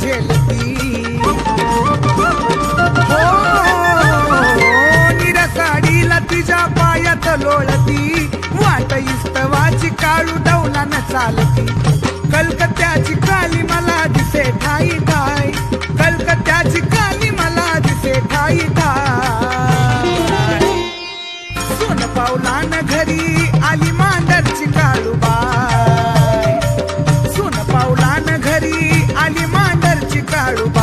झेलती. हो, हो निरसाडीला तिच्या पायात लोळती. वाट इस्तवाची काळू डौलान चालती. कलकत्याची काली मला दिसे ठाई ठाई. कलकत्याची काली मला दिसे ठाई ठाई. सोन पावलान घरी Arrow